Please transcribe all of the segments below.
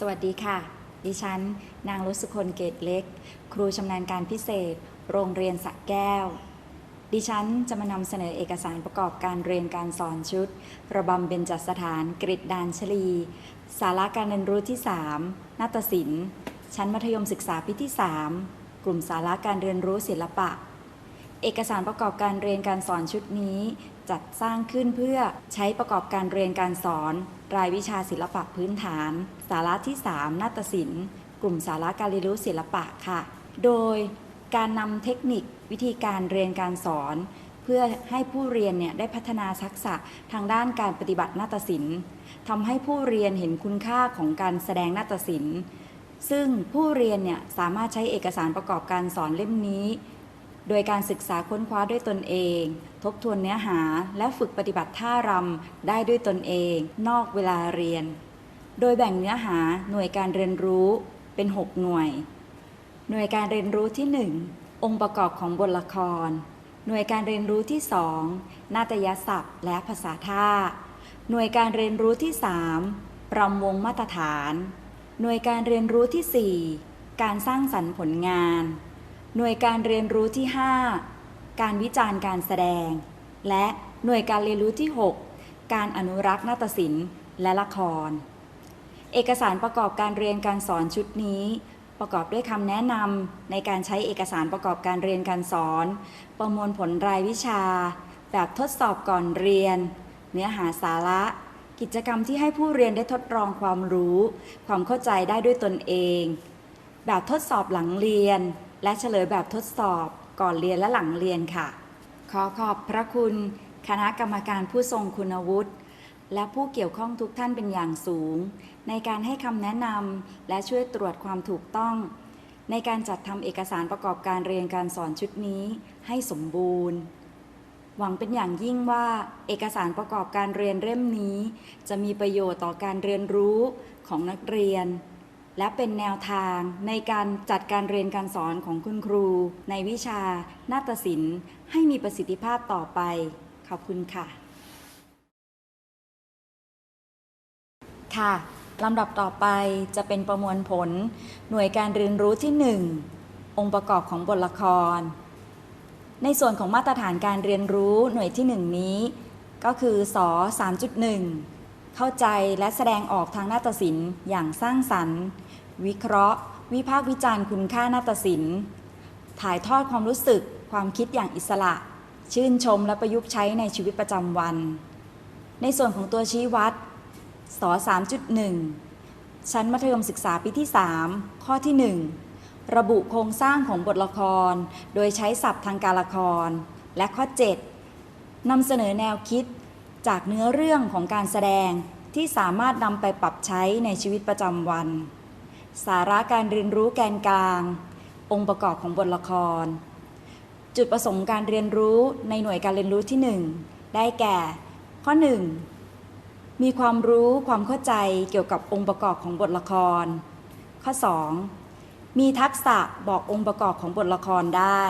สวัสดีค่ะ ดิฉัน นางรุสุคนเกตเล็ก ครูชำนาญการพิเศษ โรงเรียนสระแก้ว ดิฉันจะมานำเสนอเอกสารประกอบการเรียนการสอนชุด ระบำเบญจสถานกริดดานชลี สาระการเรียนรู้ที่ 3 นาฏศิลป์ ชั้นมัธยมศึกษาปีที่ 3 กลุ่มสาระการเรียนรู้ศิลปะ เอกสารประกอบการเรียนการสอนชุดนี้ จัดสร้างขึ้นเพื่อใช้ประกอบการเรียนการสอน รายวิชาศิลปะพื้นฐาน สาระที่ 3 นาฏศิลป์ กลุ่มสาระการเรียนรู้ศิลปะค่ะ โดยการนำเทคนิควิธีการเรียนการสอน เพื่อให้ผู้เรียนเนี่ยได้พัฒนาทักษะทางด้านการปฏิบัตินาฏศิลป์ทำให้ผู้เรียนเห็นคุณค่าของการแสดงนาฏศิลป์ ซึ่งผู้เรียนเนี่ยสามารถใช้เอกสารประกอบการสอนเล่มนี้ โดยการศึกษาค้นคว้าด้วยตนเอง ทบทวนเนื้อหาและฝึกปฏิบัติท่ารำได้ด้วยตนเอง นอกเวลาเรียน โดยแบ่งเนื้อหาหน่วยการเรียนรู้เป็น 6 หน่วย หน่วยการเรียนรู้ที่ 1 องค์ประกอบของบทละคร หน่วยการเรียนรู้ที่ 2 นาฏยศัพท์ และภาษาท่า หน่วยการเรียนรู้ที่3รำวงมาตรฐาน หน่วยการเรียนรู้ที่ 4 การสร้างสรรค์ผลงาน หน่วยการเรียนรู้ที่ 5 การวิจารณ์การแสดง และหน่วยการเรียนรู้ที่ 6 การอนุรักษ์นาฏศิลป์และละคร เอกสารประกอบการเรียนการสอนชุดนี้ ประกอบด้วยคำแนะนำในการใช้เอกสารประกอบการเรียนการสอน ประมวลผลรายวิชา แบบทดสอบก่อนเรียน เนื้อหาสาระ กิจกรรมที่ให้ผู้เรียนได้ทดลองความรู้ ความเข้าใจได้ด้วยตนเอง แบบทดสอบหลังเรียน และเฉลยแบบทดสอบก่อนเรียนและหลังเรียนค่ะ ขอขอบพระคุณคณะกรรมการผู้ทรงคุณวุฒิและผู้เกี่ยวข้องทุกท่านเป็นอย่างสูง ในการให้คำแนะนำและช่วยตรวจความถูกต้อง ในการจัดทำเอกสารประกอบการเรียนการสอนชุดนี้ให้สมบูรณ์ หวังเป็นอย่างยิ่งว่าเอกสารประกอบการเรียนเล่มนี้ จะมีประโยชน์ต่อการเรียนรู้ของนักเรียน และเป็นแนวทางในการจัดการเรียนการสอนของคุณครู ในวิชา นาฏศิลป์ ให้มีประสิทธิภาพต่อไป ขอบคุณค่ะ ค่ะลำดับต่อไปจะเป็นประมวลผล หน่วยการเรียนรู้ที่ 1 องค์ประกอบของบทละคร ในส่วนของมาตรฐานการเรียนรู้หน่วยที่ 1 นี้ ก็คือสอ3.1 เข้าใจและแสดงออกทางนาฏศิลป์อย่างสร้างสรรค์ วิเคราะห์ วิพากษ์วิจารณ์คุณค่านาฏศิลป์ ถ่ายทอดความรู้สึก ความคิดอย่างอิสระ ชื่นชมและประยุกต์ใช้ในชีวิตประจำวัน ในส่วนของตัวชี้วัดส3.1 ชั้นมัธยมศึกษาปีที่ 3 ข้อที่ 1 ระบุโครงสร้างของบทละคร โดยใช้ศัพท์ทางการละคร และข้อ 7นำเสนอแนวคิดจากเนื้อเรื่องของการแสดงที่สามารถนำไปปรับใช้ในชีวิตประจำวัน สาระการเรียนรู้แกนกลาง องค์ประกอบของบทละคร จุดประสงค์การเรียนรู้ในหน่วยการเรียนรู้ที่ 1 ได้แก่ ข้อ 1 มีความรู้ความเข้าใจเกี่ยวกับองค์ประกอบของบทละคร ข้อ 2 มีทักษะบอกองค์ประกอบของบทละครได้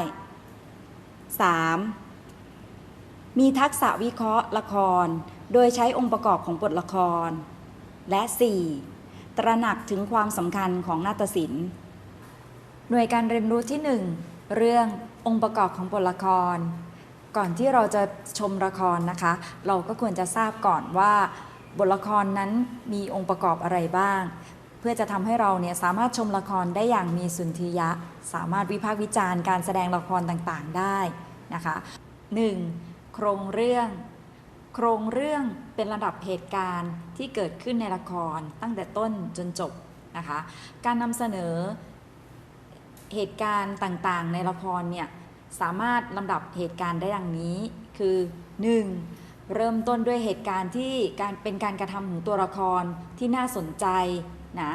3. มีทักษะวิเคราะห์ละคร โดยใช้องค์ประกอบของบทละคร และ 4. ตระหนักถึงความสำคัญของนาฏศิลป์ หน่วยการเรียนรู้ที่ 1 เรื่ององค์ประกอบของบทละคร ก่อนที่เราจะชมละครนะคะ เราก็ควรจะทราบก่อนว่า บทละครนั้นมีองค์ประกอบอะไรบ้าง เพื่อจะทำให้เราเนี่ยสามารถชมละครได้อย่างมีสุนทรียะ สามารถวิพากษ์วิจารณ์การแสดงละครต่างๆได้นะคะ 1. โครงเรื่อง โครงเรื่องเป็นระดับเหตุการณ์ที่เกิดขึ้นในละครตั้งแต่ต้นจนจบนะคะ การนำเสนอเหตุการณ์ต่างๆ ในละครเนี่ยสามารถลำดับเหตุการณ์ได้ดังนี้ คือ 1. เริ่มต้นด้วยเหตุการณ์ที่การเป็นการกระทำของตัวละครที่น่าสนใจนะ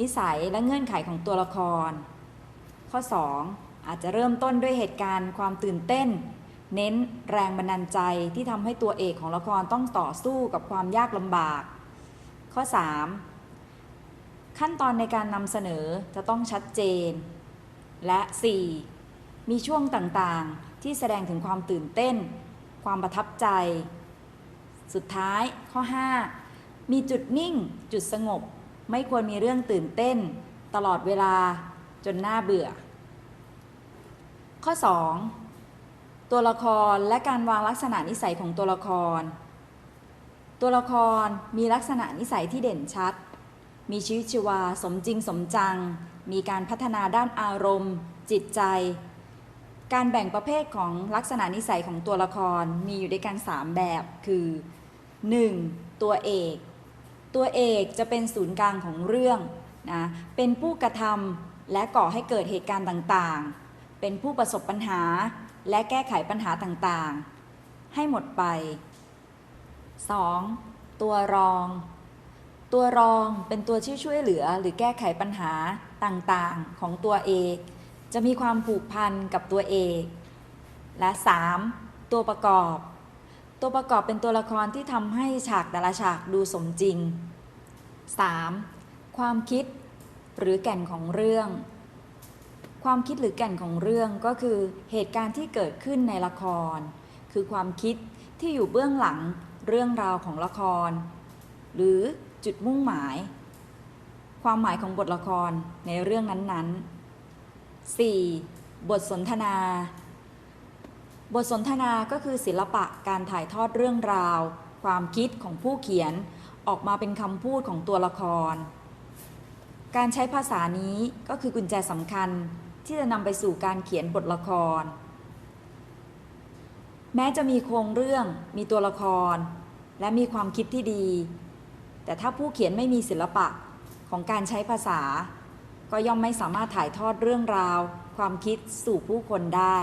นิสัยและเงื่อนไขของตัวละคร ข้อ 2 อาจจะเริ่มต้นด้วยเหตุการณ์ความตื่นเต้น เน้นแรงบันดาลใจที่ทำให้ตัวเอกของละครต้องต่อสู้กับความยากลำบาก ข้อ 3 ขั้นตอนในการนำเสนอจะต้องชัดเจน และ 4. มีช่วงต่างๆ ที่แสดงถึงความตื่นเต้น ความประทับใจ สุดท้ายข้อ 5 มีจุดนิ่ง จุดสงบ ไม่ควรมีเรื่องตื่นเต้น ตลอดเวลาจนน่าเบื่อ ข้อ 2. ตัวละครและการวางลักษณะนิสัยของตัวละคร ตัวละครมีลักษณะนิสัยที่เด่นชัด มีชีวิตชีวาสมจริงสมจัง มีการพัฒนาด้านอารมณ์ จิตใจ การแบ่งประเภทของลักษณะนิสัยของตัวละครมีอยู่ด้วยกัน 3 แบบคือ 1. ตัวเอก ตัวเอกจะเป็นศูนย์กลางของเรื่องนะเป็นผู้กระทำและก่อให้เกิดเหตุการณ์ต่างๆ เป็นผู้ประสบปัญหา และแก้ไขปัญหาต่างๆ ให้หมดไป 2. ตัวรอง ตัวรองเป็นตัวที่ช่วยเหลือหรือแก้ไขปัญหาต่างๆ ของตัวเอกจะมีความผูกพันกับตัวเอกและ 3. ตัวประกอบ ตัวประกอบเป็นตัวละครที่ทำให้ฉากแต่ละฉากดูสมจริง 3. ความคิดหรือแก่นของเรื่อง ความคิดหรือแก่นของเรื่องก็คือเหตุการณ์ที่เกิดขึ้นในละคร คือความคิดที่อยู่เบื้องหลังเรื่องราวของละคร หรือจุดมุ่งหมาย ความหมายของบทละครในเรื่องนั้นๆ 4. บทสนทนา บทสนทนาก็คือศิลปะการถ่ายทอดเรื่องราว ความคิดของผู้เขียนออกมาเป็นคำพูดของตัวละคร การใช้ภาษานี้ก็คือกุญแจสำคัญ ที่จะนำไปสู่การเขียนบทละคร แม้จะมีโครงเรื่องมีตัวละคร และมีความคิดที่ดี แต่ถ้าผู้เขียนไม่มีศิลปะของการใช้ภาษา ก็ย่อมไม่สามารถถ่ายทอดเรื่องราว ความคิดสู่ผู้คนได้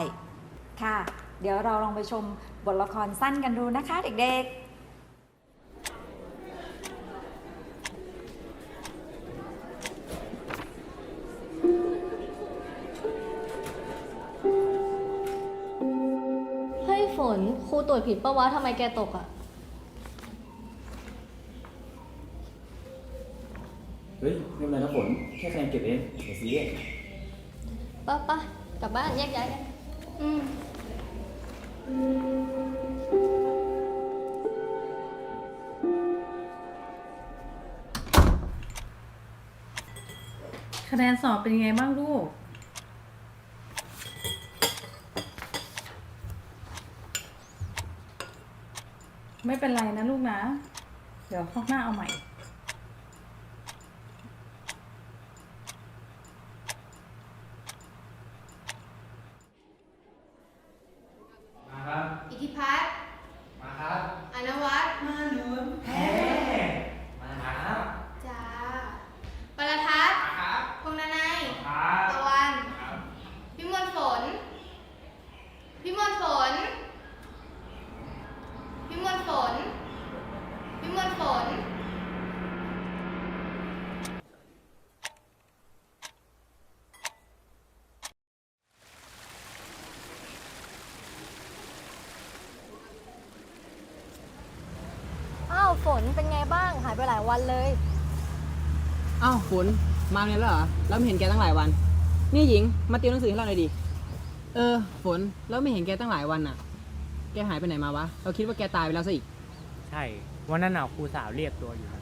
ค่ะ เดี๋ยวเราลองไปชมบทละครสั้นกันดูนะคะเด็กๆ ตรวจผิดปะวะทำไมแกตกอะเฮ้ยไม่เป็นไรนะฝนแค่คะแนนเก็บเองอย่าซีเรียสปะปะกลับบ้านแยกย้ายกันอืม คะแนนสอบเป็นยังไงบ้างลูก ไม่เป็นไรนะลูกนะ เดี๋ยวข้างหน้าเอาใหม่ มาครับ อิทธิพัฒน์ มาครับ อนวัตร มาหนุนแพ้มาครับ จ้าปรทัศน์ มาครับ พงษ์นานัย ครับ ตะวัน ครับ พิมลฝน พิมลฝน พิมลฝน พิมลฝน อ้าวฝ นเป็นไงบ้าง หายไปหลายวันเลย อ้าวฝนมาเนี่ยแล้วเหรอแล้วไม่เห็นแกตั้งหลายวัน นี่หญิงมาเตรียมหนังสือให้เราหน่อยดิเออ ฝนแล้วไม่เห็นแกตั้งหลายวันอะ แกหายไปไหนมาวะ เราคิดว่าแกตายไปแล้วซะอีก ใช่ วันนั้นน่ะครูสาวเรียกตัวอยู่นะ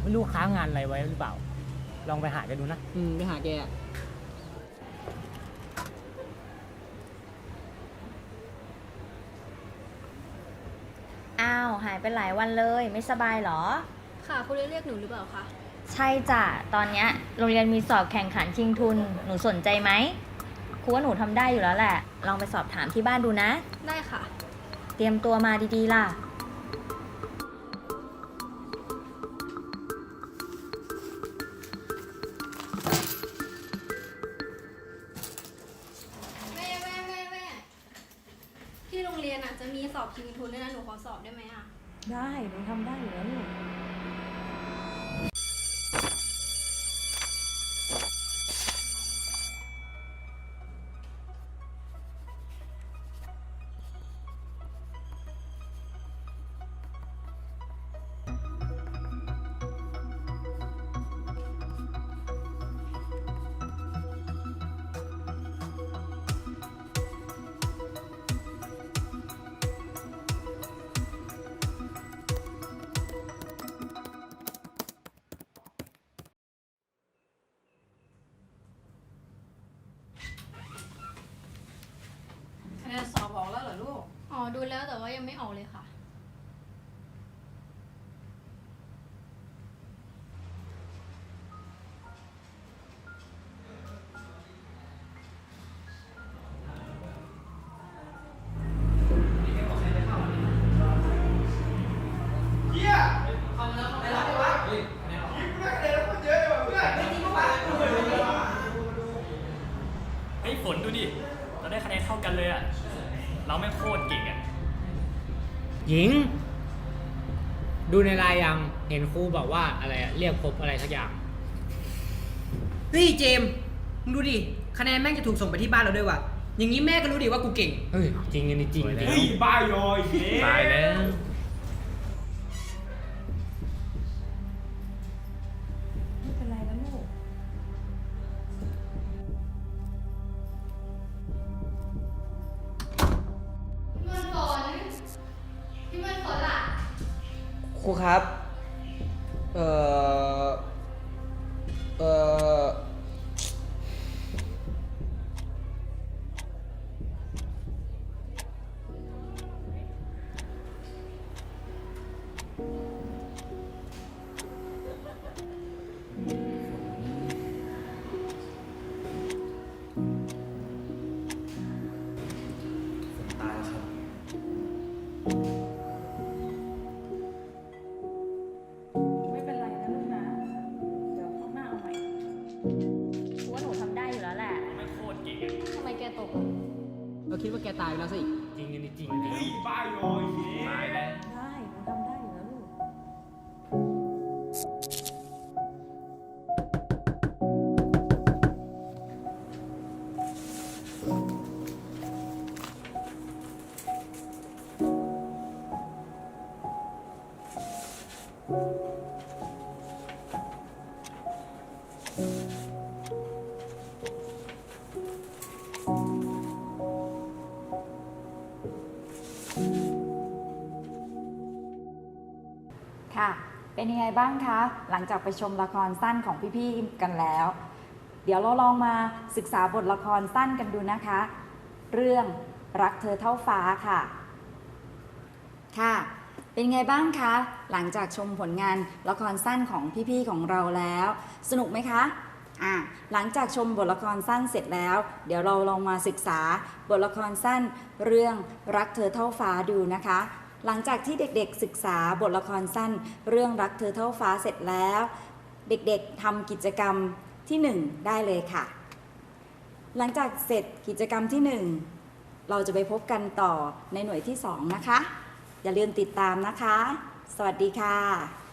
ไม่รู้ค้างงานอะไรไว้หรือเปล่า ลองไปหาแกันดูนะ อืมไปหาแกอะ อ้าว หายไปหลายวันเลย ไม่สบายเหรอ ค่ะครูเรียกหนูหรือเปล่าคะใช่จ้ะตอนเนี้ยโรงเรียนมีสอบแข่งขันชิงทุน หนูสนใจไหมครูว่าหนูทำได้อยู่แล้วแหละ ลองไปสอบถามที่บ้านดูนะ ได้ค่ะ เตรียมตัวมาดีๆล่ะ ได้หนูทำได้อยู่แล้ว ยังไม่ออกเลยค่ะ เห็นครูบอกว่าอะไรอะเรียกพบอะไรสักอย่าง เฮ้ยเจมส์มึงดูดิ คะแนนแม่งจะถูกส่งไปที่บ้านเราด้วยว่ะ อย่างนี้แม่ก็รู้ดิว่ากูเก่ง เฮ้ยจริงอันนี้จริงจริงเฮ้ยบ้ายอยเฮ้ตายแล้วไม่เป็นไรนะลูก พี่มนต์ฝนพี่มนต์ฝนล่ะ ครูครับ เอ่ ค่ะ เป็นยังไงบ้างคะ หลังจากไปชมละครสั้นของพี่ๆกันแล้ว เดี๋ยวเราลองมาศึกษาบทละครสั้นกันดูนะคะ เรื่องรักเธอเท่าฟ้าค่ะ ค่ะ เป็นไงบ้างคะ หลังจากชมผลงานละครสั้นของพี่ๆของเราแล้ว สนุกไหมคะอะหลังจากชมบทละครสั้นเสร็จแล้ว เดี๋ยวเราลองมาศึกษาบทละครสั้นเรื่องรักเธอเท่าฟ้าดูนะคะ หลังจากที่เด็กๆศึกษาบทละครสั้น เรื่องรักเธอเท่าฟ้าเสร็จแล้ว เด็กๆทำกิจกรรมทีหนึ่1 ได้เลยค่ะ หลังจากเสร็จกิจกรรมที่ 1 เราจะไปพบกันต่อในหน่วยที่ 2 นะคะ อย่าลืมติดตามนะคะ สวัสดีค่ะ